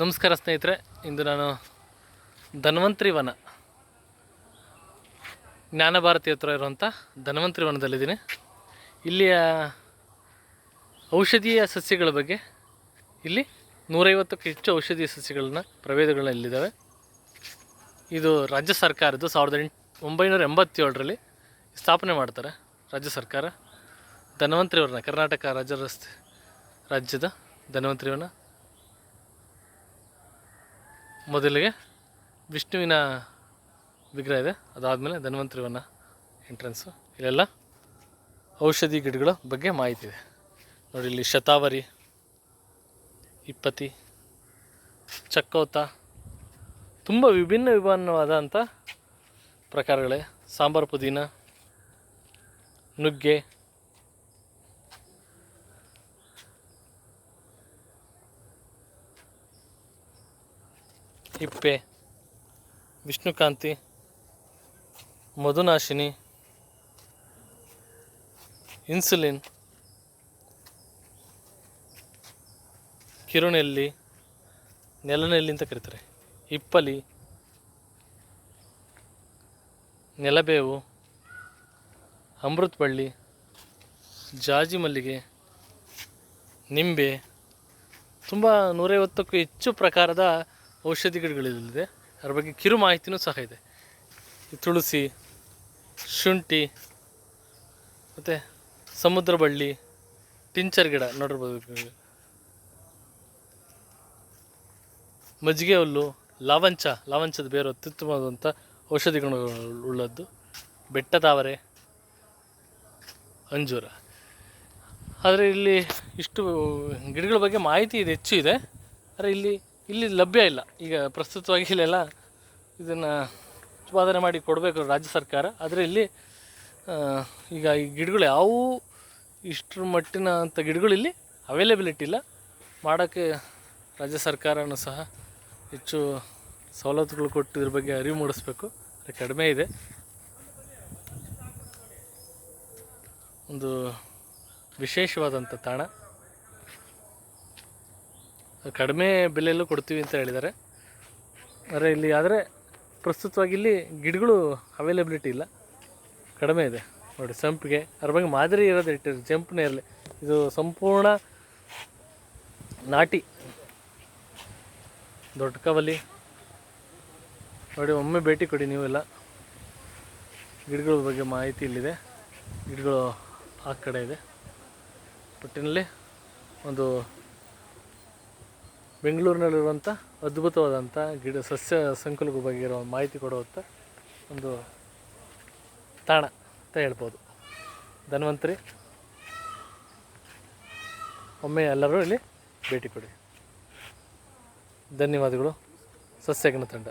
ನಮಸ್ಕಾರ ಸ್ನೇಹಿತರೆ, ಇಂದು ನಾನು ಧನ್ವಂತರಿ ವನ, ಜ್ಞಾನಭಾರತಿ ಹತ್ರ ಇರುವಂಥ ಧನ್ವಂತರಿ ವನದಲ್ಲಿದ್ದೀನಿ. ಇಲ್ಲಿಯ ಔಷಧೀಯ ಸಸ್ಯಗಳ ಬಗ್ಗೆ ಇಲ್ಲಿ ನೂರೈವತ್ತಕ್ಕೂ ಹೆಚ್ಚು ಔಷಧೀಯ ಸಸ್ಯಗಳನ್ನ ಪ್ರಭೇದಗಳನ್ನ ಇಲ್ಲಿದ್ದಾವೆ. ಇದು ರಾಜ್ಯ ಸರ್ಕಾರದ್ದು, ಸಾವಿರದ ಎಂಟು ಒಂಬೈನೂರ ಎಂಬತ್ತೇಳರಲ್ಲಿ ಸ್ಥಾಪನೆ ಮಾಡ್ತಾರೆ ರಾಜ್ಯ ಸರ್ಕಾರ. ಧನ್ವಂತರಿ ವನ, ಕರ್ನಾಟಕ ರಾಜ್ಯ ರಸ್ತೆ, ರಾಜ್ಯದ ಧನ್ವಂತರಿ ವನ. ಮೊದಲಿಗೆ ವಿಷ್ಣುವಿನ ವಿಗ್ರಹ ಇದೆ. ಅದಾದಮೇಲೆ ಧನ್ವಂತರಿ ವನ ಎಂಟ್ರೆನ್ಸು ಇಲ್ಲೆಲ್ಲ ಔಷಧಿ ಗಿಡಗಳ ಬಗ್ಗೆ ಮಾಹಿತಿ ಇದೆ. ನೋಡಿ ಇಲ್ಲಿ ಶತಾವರಿ ಇಪ್ಪತ್ತಿ ಚಕ್ಕೌತ, ತುಂಬ ವಿಭಿನ್ನ ವಿಭಿನ್ನವಾದಂಥ ಪ್ರಕಾರಗಳೇ. ಸಾಂಬಾರು ಪುದೀನ, ನುಗ್ಗೆ ಹಿಪ್ಪೆ ವಿಷ್ಣುಕಾಂತಿ, ಮಧುನಾಶಿನಿ, ಇನ್ಸುಲಿನ್, ಕಿರುನೆಲ್ಲಿ, ನೆಲನೆಲ್ಲಿ ಅಂತ ಕರೀತಾರೆ. ಹಿಪ್ಪಲಿ ನೆಲಬೇವು, ಅಮೃತಬಳ್ಳಿ ಜಾಜಿ ಮಲ್ಲಿಗೆ ನಿಂಬೆ, ತುಂಬ ನೂರೈವತ್ತಕ್ಕೂ ಹೆಚ್ಚು ಪ್ರಕಾರದ ಔಷಧಿ ಗಿಡಗಳಿದೆ ಅದ್ರ ಬಗ್ಗೆ ಕಿರು ಮಾಹಿತಿನೂ ಸಹ ಇದೆ. ತುಳಸಿ, ಶುಂಠಿ, ಮತ್ತು ಸಮುದ್ರ ಬಳ್ಳಿ, ಟಿಂಚರ್ ಗಿಡ ನೋಡಿರ್ಬೋದು ಮಜ್ಜಿಗೆ ಹುಲ್ಲು, ಲಾವಂಚ, ಲಾವಂಚದ ಬೇರು ಅತ್ಯುತ್ತಮವಾದಂಥ ಔಷಧಿ ಉಳ್ಳದ್ದು ಬೆಟ್ಟ ತಾವರೆ, ಅಂಜೂರ. ಆದರೆ ಇಲ್ಲಿ ಇಷ್ಟು ಗಿಡಗಳ ಬಗ್ಗೆ ಮಾಹಿತಿ ಇದೆ ಹೆಚ್ಚು ಇದೆ. ಆದರೆ ಇಲ್ಲಿ ಇಲ್ಲಿ ಲಭ್ಯ ಇಲ್ಲ. ಈಗ ಪ್ರಸ್ತುತವಾಗಿ ಇಲ್ಲೆಲ್ಲ ಇದನ್ನು ಉತ್ಪಾದನೆ ಮಾಡಿ ಕೊಡಬೇಕು ರಾಜ್ಯ ಸರ್ಕಾರ. ಆದರೆ ಇಲ್ಲಿ ಈಗ ಈ ಗಿಡಗಳು ಯಾವುವು, ಇಷ್ಟರ ಮಟ್ಟಿನ ಅಂಥ ಗಿಡಗಳು ಇಲ್ಲಿ ಅವೈಲೇಬಿಲಿಟಿ ಇಲ್ಲ. ಮಾಡೋಕ್ಕೆ ರಾಜ್ಯ ಸರ್ಕಾರನೂ ಸಹ ಹೆಚ್ಚು ಸವಲತ್ತುಗಳು ಕೊಟ್ಟು ಇದ್ರ ಬಗ್ಗೆ ಅರಿವು ಮೂಡಿಸ್ಬೇಕು. ಅದು ಕಡಿಮೆ ಇದೆ. ಒಂದು ವಿಶೇಷವಾದಂಥ ತಾಣ. ಕಡಿಮೆ ಬೆಲೆಯಲ್ಲೂ ಕೊಡ್ತೀವಿ ಅಂತ ಹೇಳಿದ್ದಾರೆ. ಆದರೆ ಇಲ್ಲಿ ಆದರೆ ಪ್ರಸ್ತುತವಾಗಿ ಇಲ್ಲಿ ಗಿಡಗಳು ಅವೈಲೇಬಿಲಿಟಿ ಇಲ್ಲ. ಕಡಿಮೆ ಇದೆ. ನೋಡಿ, ಸಂಪಿಗೆ, ಅದ್ರ ಬಗ್ಗೆ ಮಾದರಿ ಇರೋದು ಇಟ್ಟಿರಿ ಜಂಪ್ನೇ ಇರಲಿ. ಇದು ಸಂಪೂರ್ಣ ನಾಟಿ. ದೊಡ್ಡ ಕವಲಿ. ನೋಡಿ, ಒಮ್ಮೆ ಭೇಟಿ ಕೊಡಿ ನೀವೆಲ್ಲ. ಗಿಡಗಳ ಬಗ್ಗೆ ಮಾಹಿತಿ ಇಲ್ಲಿದೆ. ಗಿಡಗಳು ಆ ಕಡೆ ಇದೆ. ಒಟ್ಟಿನಲ್ಲಿ ಒಂದು ಬೆಂಗಳೂರಿನಲ್ಲಿರುವಂಥ ಅದ್ಭುತವಾದಂಥ ಗಿಡ ಸಸ್ಯ ಸಂಕುಲಗಳ ಬಗ್ಗೆ ಇರೋ ಮಾಹಿತಿ ಕೊಡುವಂಥ ಒಂದು ತಾಣ ಅಂತ ಹೇಳ್ಬೋದು. ಧನ್ವಂತರಿ, ಒಮ್ಮೆ ಎಲ್ಲರೂ ಇಲ್ಲಿ ಭೇಟಿ ಕೊಡಿ. ಧನ್ಯವಾದಗಳು. ಸಸ್ಯಗಣ ತಂಡ.